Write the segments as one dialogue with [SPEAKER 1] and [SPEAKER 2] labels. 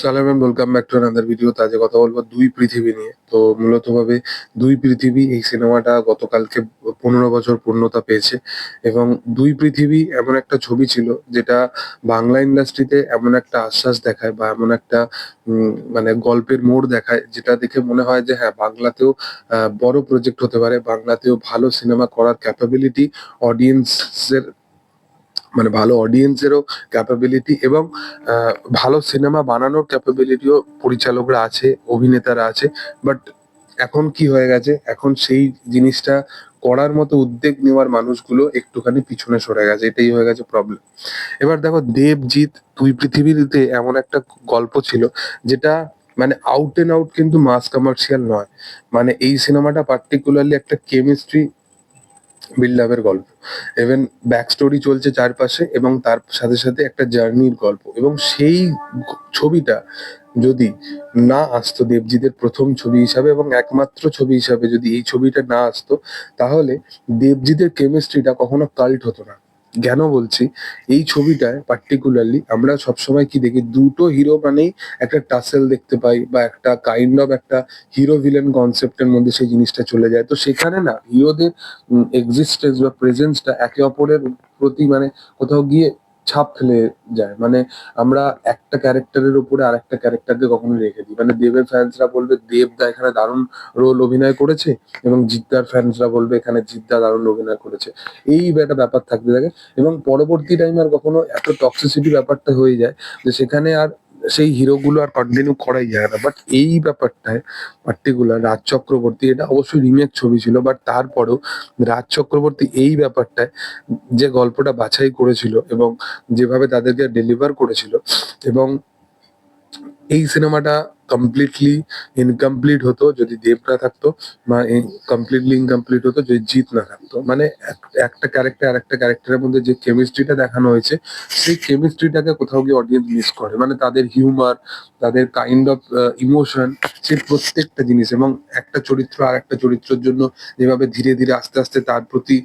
[SPEAKER 1] সালাম and welcome back to another video আজকে কথা বলব দুই পৃথিবী নিয়ে। তো মূলত ভাবে দুই পৃথিবী এই সিনেমাটা গতকালকে পনেরো বছর পূর্ণতা পেয়েছে এবং দুই পৃথিবী এমন একটা ছবি ছিল যেটা বাংলা ইন্ডাস্ট্রিতে এমন একটা আশ্বাস দেখায় বা এমন একটা মানে গল্পের মোড় দেখায় যেটা দেখে মনে হয় যে হ্যাঁ বাংলাতেও বড় প্রজেক্ট হতে পারে, বাংলাতেও ভালো সিনেমা করার ক্যাপাবিলিটি অডিয়েন্সের মানে ভালো অডিয়েন্সেরও ক্যাপাবিলিটি এবং ভালো সিনেমা বানানোর ক্যাপাবিলিটিও পরিচালকরা আছে, অভিনেতারা আছে বাট এখন কি হয়ে গেছে? এখন সেই জিনিসটা করার মতো উদ্যোগ নেওয়ার মানুষগুলো একটুখানি পিছনে সরে গেছে, এটাই হয়ে গেছে প্রবলেম এবার দেখো, দেবজিৎ দুই পৃথিবীতে এমন একটা গল্প ছিল যেটা মানে আউট এন্ড আউট কিন্তু মাস কমার্শিয়াল নয়। মানে এই সিনেমাটা পার্টিকুলারলি একটা কেমিস্ট্রি বিল্ড আপের গল্প। ইভেন ব্যাক স্টোরি চলছে চারপাশে এবং তার সাথে সাথে একটা জার্নির গল্প। এবং সেই ছবিটা যদি না আসতো দেবজিদের প্রথম ছবি হিসাবে এবং একমাত্র ছবি হিসাবে যদি এই ছবিটা না আসতো, তাহলে দেবজিতের কেমিস্ট্রিটা কখনো কাল্ট হতো না। কেন বলছি? এই ছবিটায় পার্টিকুলারলি আমরা সবসময় কি দেখি? দুটো হিরো মানেই একটা টাসেল দেখতে পাই বা একটা কাইন্ড অফ একটা হিরো ভিলেন কনসেপ্টের মধ্যে সেই জিনিসটা চলে যায়। তো সেখানে না হিরোদের এক্সিস্টেন্স বা প্রেজেন্সটা একে অপরের প্রতি মানে কোথাও গিয়ে ছাপ ফেলে যায়। মানে আমরা একটা ক্যারেক্টারের উপরে আরেকটা ক্যারেক্টারকে কখনো রেখে দিই। মানে দেবের ফ্যান্সরা বলবে, দেব দা এখানে দারুণ রোল অভিনয় করেছে এবং জিদ্দার ফ্যান্সরা বলবে, এখানে জিদ্দা দারুণ অভিনয় করেছে। এই একটা ব্যাপার থাকতে থাকে। এবং পরবর্তী টাইম আর কখনো এত টক্সিসিটি ব্যাপারটা হয়ে যায় যে সেখানে আর সেই হিরোগুলো আর কন্টিনিউ করাই যায় না। বাট এই ব্যাপারটায় পার্টিকুলার রাজ চক্রবর্তী, এটা অবশ্যই রিমেক ছবি ছিল বাট তারপরেও রাজ চক্রবর্তী এই ব্যাপারটায় যে গল্পটা বাছাই করেছিল এবং যেভাবে তাদেরকে ডেলিভার করেছিল এবং এই সিনেমাটা কমপ্লিটলি ইনকমপ্লিট হতো, যদি দেব না থাকতো কমপ্লিটলি ইনকমপ্লিট হতো, যদি জিৎ না থাকতো। মানে একটা ক্যারেক্টার আর একটা ক্যারেক্টারের মধ্যে যে কেমিস্ট্রিটা দেখানো হয়েছে, সেই কেমিস্ট্রিটাকে কোথাও গিয়ে অডিয়েন্স মিস করে। মানে তাদের হিউমার তাদের কাইন্ড অফ ইমোশন সেই প্রত্যেকটা জিনিস এবং একটা চরিত্র আর একটা চরিত্রের জন্য যেভাবে ধীরে ধীরে আস্তে আস্তে তার প্রতি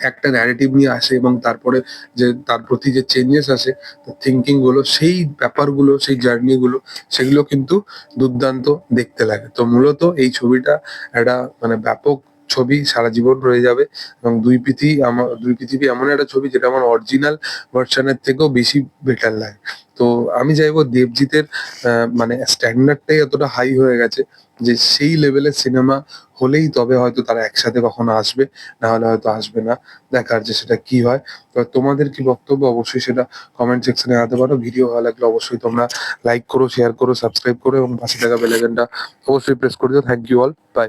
[SPEAKER 1] একটা ন্যারেটিভ নিয়ে আসে এবং তারপরে যে তার প্রতি যে চেঞ্জেস আসে থিঙ্কিংগুলো, সেই ব্যাপারগুলো, সেই জার্নি গুলো, সেগুলো কিন্তু দুর্দান্ত দেখতে লাগে। তো মূলত এই ছবিটা একটা মানে ব্যাপক ছবি সারা জীবন রয়ে যাবে এবং দুই পৃথিবী আমার দুই পৃথিবী এমন একটা ছবি যেটা আমার অরিজিনাল ভার্সনের থেকেও বেশি বেটার লাগে। তো আমি চাইব দেবজিতের মানে স্ট্যান্ডার্ডটাই এতটা হাই হয়ে গেছে যে সেই লেভেলের সিনেমা হলেই তবে হয়তো তারা একসাথে কখনো আসবে, না হলে হয়তো আসবে না। দেখার যে সেটা কি হয়। তো তোমাদের কি বক্তব্য? অবশ্যই সেটা কমেন্ট সেকশনে আনতে পারো। ভিডিও ভালো লাগলে অবশ্যই তোমরা লাইক করো শেয়ার করো সাবস্ক্রাইব করো এবং পাশে থাকা বেল আইকনটা অবশ্যই প্রেস করে দিও। Thank you all by